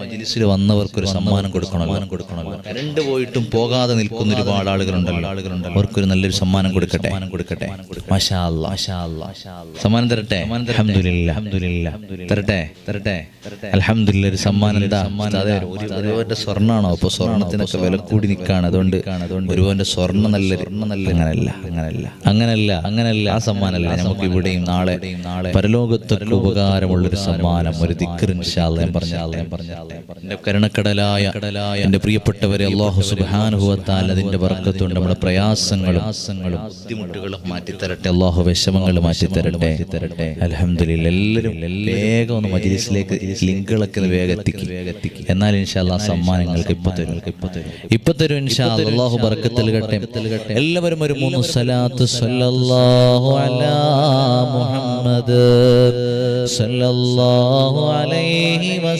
മജിലിസിൽ വന്നവർക്ക് ഒരു സമ്മാനം കൊടുക്കണമല്ലോ. കൊടുക്കണമല്ലോ. കരണ്ട് പോയിട്ടും പോകാതെ നിൽക്കുന്ന ഒരുപാട് ആളുകളുണ്ടല്ലോ. ആളുകളുണ്ട് അവർക്കൊരു നല്ലൊരു സമ്മാനം കൊടുക്കട്ടെ? കൊടുക്കട്ടെ. സമ്മാനം തരട്ടെ. തരട്ടെ? തരട്ടെ? അലഹമില്ല ഒരു സമ്മാനം ഒരുവന്റെ സ്വർണാണോ? അപ്പൊ സ്വർണത്തിനൊക്കെ വില കൂടി നിൽക്കാണ്. അതുകൊണ്ട് ഒരുവന്റെ സ്വർണ നല്ല നല്ല അങ്ങനല്ല അങ്ങനല്ല. അങ്ങനല്ല അങ്ങനല്ല. ആ സമ്മാനല്ല? നമുക്ക് ഇവിടെയും നാളെ നാളെ പരലോകത്തൊക്കെ ഉപകാരമുള്ളൊരു സമ്മാനം ഒരു ദിക്കറിൻ ഞാൻ പറഞ്ഞ എന്റെ കരുണക്കടലായ കടലായ എന്റെ പ്രിയപ്പെട്ടവരെ അള്ളാഹു സുബാനുഭവത്താൽ അതിന്റെ വർക്കത്തുണ്ട് നമ്മുടെ പ്രയാസങ്ങളും ബുദ്ധിമുട്ടുകളും മാറ്റി തരട്ടെ അള്ളാഹു വിഷമങ്ങൾ മാറ്റി തരട്ടെ അലഹമില്ല എല്ലാവരും വേഗം ഒന്ന് മജിലിസിലേക്ക് ലിങ്കുകളൊക്കെ വേഗം എത്തിക്കും എന്നാൽ ഇൻഷാല്ല സമ്മാനങ്ങൾക്ക് ഇപ്പൊ തരും. ഇപ്പൊ തരും. ഇപ്പൊ തരും ഇൻഷാ. അള്ളാഹു ബർക്കത്ത് നൽകട്ടെ എല്ലാവരും ഒരു മൂന്ന് സലാത്ത് സല്ലല്ലാഹു അലാ മുഹമ്മദ് സല്ലല്ലാഹു അലൈഹി വസല്ലം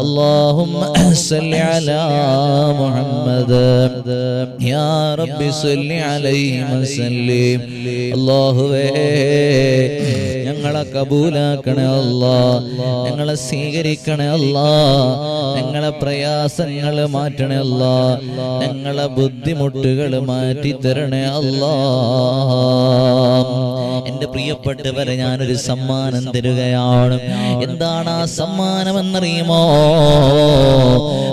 اللهم صل على محمد يا رب صل عليه وسلم الله ഞങ്ങളെ കബൂലാക്കണേ അല്ലാ ഞങ്ങളെ സ്വീകരിക്കണേ അല്ലാ ഞങ്ങളെ പ്രയാസങ്ങൾ മാറ്റണേ അല്ലാ ഞങ്ങളെ ബുദ്ധിമുട്ടുകൾ മാറ്റി തരണേ അല്ലാ എന്റെ പ്രിയപ്പെട്ടവരെ ഞാനൊരു സമ്മാനം തരുകയാണ് എന്താണ് ആ സമ്മാനം എന്നറിയുമോ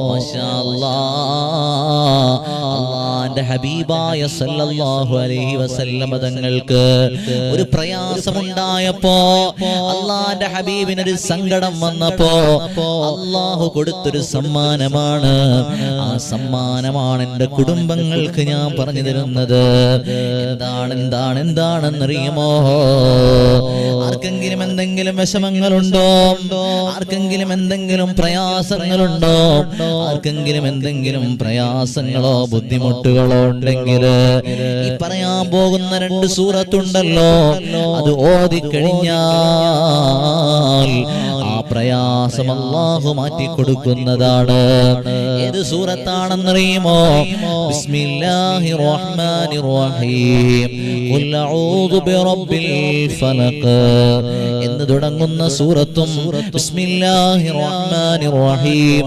മാഷാ അല്ലാ. അള്ളാന്റെ ഹബീബായ സല്ലല്ലാഹു അലൈഹി വസല്ലമ തങ്ങൾക്ക് ഒരു പ്രയാസമുണ്ടായപ്പോ അള്ളാന്റെ ഹബീബിനൊരു സങ്കടം വന്നപ്പോ അള്ളാഹു കൊടുത്തൊരു സമ്മാനമാണ്. ആ സമ്മാനമാണ് എന്റെ കുടുംബങ്ങൾക്ക് ഞാൻ പറഞ്ഞു തരുന്നത്. എന്താണ് എന്താണ് എന്താണെന്നറിയുമോ? ആർക്കെങ്കിലും എന്തെങ്കിലും വിഷമങ്ങളുണ്ടോ? ആർക്കെങ്കിലും എന്തെങ്കിലും പ്രയാസങ്ങളുണ്ടോ? ആർക്കെങ്കിലും എന്തെങ്കിലും പ്രയാസങ്ങളോ ബുദ്ധിമുട്ടുകളോ ഉണ്ടെങ്കിൽ ഈ പറയാൻ പോകുന്ന രണ്ട് സൂറത്തുണ്ടല്ലോ. അത് ഓതിക്കഴിഞ്ഞാൽ ആ പ്രയാസം അള്ളാഹു മാറ്റി കൊടുക്കുന്നതാണ് ഏത് സൂറത്താണെന്നറിയുമോ? ബിസ്മില്ലാഹി റഹ്മാനി റഹീം ഫലഖ് എന്ന് തുടങ്ങുന്ന സൂറത്തും ബിസ്മില്ലാഹി റഹ്മാനി റഹീം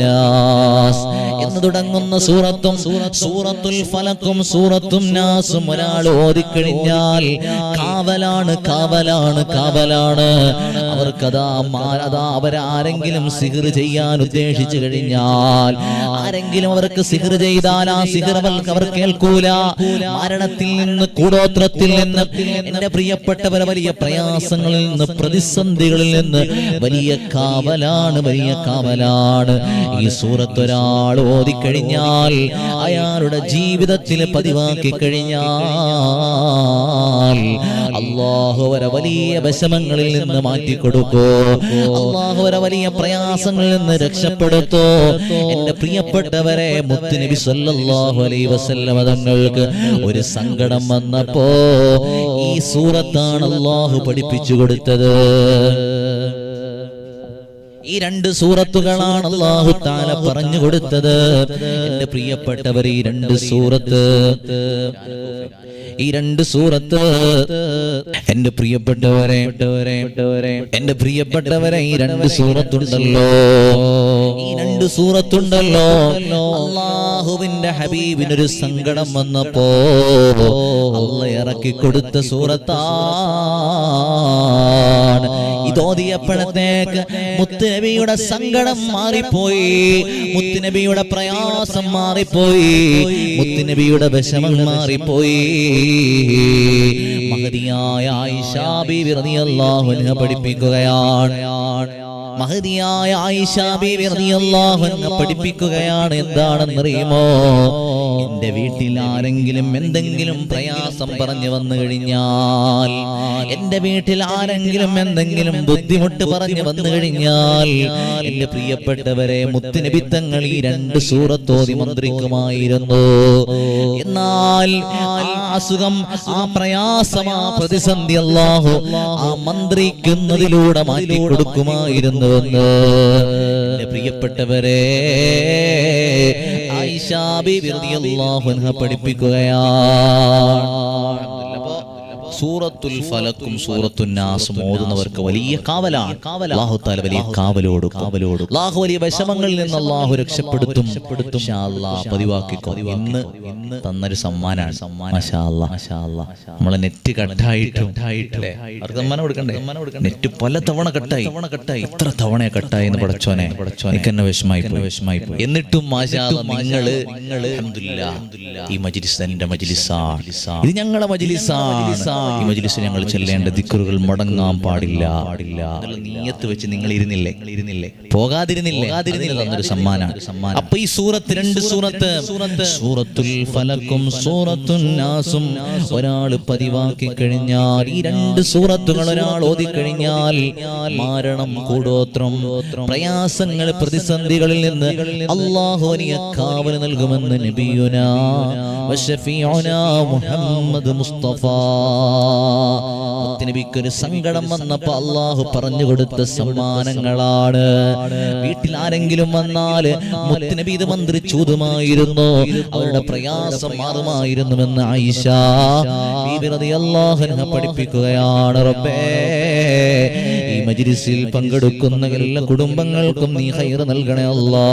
നാസ്. എന്ന് തുടങ്ങുന്ന സൂറത്തും സൂറത്തുൽ ഫലക്കും സൂറത്തും നാസും ഒരാൾ ഓതിക്കഴിഞ്ഞാൽ കാവലാണ് കാവലാണ് കാവലാണ്. അവർക്കതാ അതാ അവരാരെങ്കിലും സിഹർ ചെയ്യാൻ ഉദ്ദേശിച്ചു കഴിഞ്ഞാൽ ആരെങ്കിലും അവർക്ക് സിഹർ ചെയ്താൽ ആ സിഹർ അവർ കേൾക്കൂല. മരണത്തിൽ നിന്ന് കൂടോത്രത്തിൽ നിന്ന് എന്റെ പ്രിയപ്പെട്ടവരെ വലിയ പ്രയാസങ്ങളിൽ നിന്ന് പ്രതിസന്ധികളിൽ നിന്ന് വലിയ കാവലാണ് വലിയ കാവലാണ്. ഈ സൂറത്ത് ഒരാൾ ഓതിക്കഴിഞ്ഞാൽ അയാളുടെ ജീവിതത്തിൽ പതിവാക്കി കഴിഞ്ഞാൽ അള്ളാഹു വരെ വലിയ വിഷമങ്ങളിൽ നിന്ന് മാറ്റിക്കൊടുക്കൂ അള്ളാഹു വരെ വലിയ പ്രയാസങ്ങളിൽ നിന്ന് രക്ഷപ്പെടുത്തോ. എന്റെ പ്രിയപ്പെട്ടവരെ മുത്തുനബി സല്ലാഹു അലൈഹി വസല്ലമ തങ്ങൾക്ക് ഒരു സങ്കടം വന്നപ്പോ ഈ സൂറത്താണ് അള്ളാഹു പഠിപ്പിച്ചു കൊടുത്തത്. ഈ രണ്ട് സൂറത്തുകളാണ് അള്ളാഹു താല പറഞ്ഞു കൊടുത്തത്. എന്റെ പ്രിയപ്പെട്ടവർ ഈ രണ്ട് സൂറത്ത്. ഈ രണ്ട് സൂറത്ത്. എന്റെ പ്രിയപ്പെട്ടവരെ എന്റെ പ്രിയപ്പെട്ടവരെ ഈ രണ്ട് സൂറത്തുണ്ടല്ലോ. ഈ രണ്ട് സൂറത്തുണ്ടല്ലോ. അള്ളാഹുവിന്റെ ഹബീബിനൊരു സങ്കടം വന്നപ്പോ അള്ള ഇറക്കി കൊടുത്ത സൂറത്താണ് ഇതോതിയപ്പോഴത്തേക്ക് മുത്തുനബിയുടെ സങ്കടം മാറിപ്പോയി മുത്തുനബിയുടെ പ്രയാസം മാറിപ്പോയി മുത്തുനബിയുടെ വിഷമം മാറിപ്പോയി. മഹതിയായ ആയിഷാ ബീവി റളിയല്ലാഹു അൻഹ പഠിപ്പിക്കുകയാണ്. മഹദിയായ ആയിഷ ബീവി റളിയല്ലാഹു അൻഹ പഠിപ്പിക്കുകയാണ്. എന്താണെന്നറിയുമോ? എന്റെ വീട്ടിൽ ആരെങ്കിലും എന്തെങ്കിലും പ്രയാസം പറഞ്ഞു വന്നു കഴിഞ്ഞാൽ എന്റെ വീട്ടിൽ ആരെങ്കിലും എന്തെങ്കിലും ബുദ്ധിമുട്ട് പറഞ്ഞു വന്നു കഴിഞ്ഞാൽ എന്റെ പ്രിയപ്പെട്ടവരെ മുത്തുനബിത്തങ്ങൾ ഈ രണ്ട് സൂറത്തോതി മന്ത്രിക്കുമായിരുന്നു. എന്നാൽ ആ അസുഖം ആ പ്രയാസം പ്രതിസന്ധി അല്ലാഹു ആ മന്ത്രിക്കുന്നതിലൂടെ മാറ്റി കൊടുക്കുമായിരുന്നുവെന്ന് പ്രിയപ്പെട്ടവരെ പഠിപ്പിക്കുകയാണ്. സൂറത്തുൽ ഫലക്കും സൂറത്തുൽ നാസും ഓതുന്നവർക്ക് വലിയ കാവലാണ്. അല്ലാഹു തആല വലിയ കാവലോട് കാവലോട് അല്ലാഹു വലിയ വിഷമങ്ങളിൽ നിന്ന് അല്ലാഹു രക്ഷപ്പെടുത്തും. പതിവാക്കിക്കോ. ഇന്ന് ഇന്ന് തന്നൊരു സമ്മാനാണ്. നമ്മളെ നെറ്റ് കട്ടായിട്ടും. സമ്മാനം കൊടുക്കണ്ടേ? നെറ്റ് പല തവണ കട്ടായി. തവണ കട്ടായി. എത്ര തവണ കട്ടായി എന്ന് പടച്ചോനെ പടച്ചോനെ എന്നെ വിഷമായി പോയി. വിഷമായി എന്നിട്ടും നിങ്ങൾ നിങ്ങൾ ഈ മജ്ലിസ് എന്റെ മജ്ലിസാണ്. ഇത് ഞങ്ങളെ മജ്ലിസാണ്. ഈ മജ്ലിസ് ഞങ്ങൾ ചെല്ലേണ്ട ദിക്കറുകൾ മുടങ്ങാൻ പാടില്ല. പാടില്ല. നീയത്ത് വെച്ച് നിങ്ങൾ ഇരുന്നില്ലേ ഇരുന്നില്ലേ പോകാതിരുന്നില്ലേ? പോകാതിരുന്നില്ല തന്നൊരു സമ്മാനമാണ് സമ്മാനം. അപ്പൊ ഈ സൂറത്ത് രണ്ട് സൂറത്ത് സൂറത്തുൽ ഫലക്കും സൂറത്തുൽ നാസും ഒരാൾ പതിവാക്കി കഴിഞ്ഞാൽ ഈ രണ്ട് സൂറത്തുകൾ ഒരാൾ ഓതി കഴിഞ്ഞാൽ മാരണം കൂടോത്രം. പ്രയാസങ്ങൾ പ്രതിസന്ധികളിൽ നിന്ന് അള്ളാഹു കാവൽ നൽകുമെന്ന് നബിയുന വശഫിയുനാ മുഹമ്മദ് മുസ്തഫ. മുത്തുനബിക്ക് ഒരു സങ്കടം വന്നപ്പോ അള്ളാഹു പറഞ്ഞു കൊടുത്ത സമ്മാനങ്ങളാണ്. വീട്ടിൽ ആരെങ്കിലും വന്നാൽ മുത്തുനബി ഇത് മന്ത്രിച്ചൂതുമായിരുന്നു? അവരുടെ പ്രയാസം മാറുമായിരുന്നുവെന്ന് ആയിഷ അൻഹ പഠിപ്പിക്കുകയാണ്. റബ്ബേ ഈ മജ്ലിസിൽ പങ്കെടുക്കുന്ന എല്ലാ കുടുംബങ്ങൾക്കും നീ ഹൈർ നൽകണേ അല്ലാ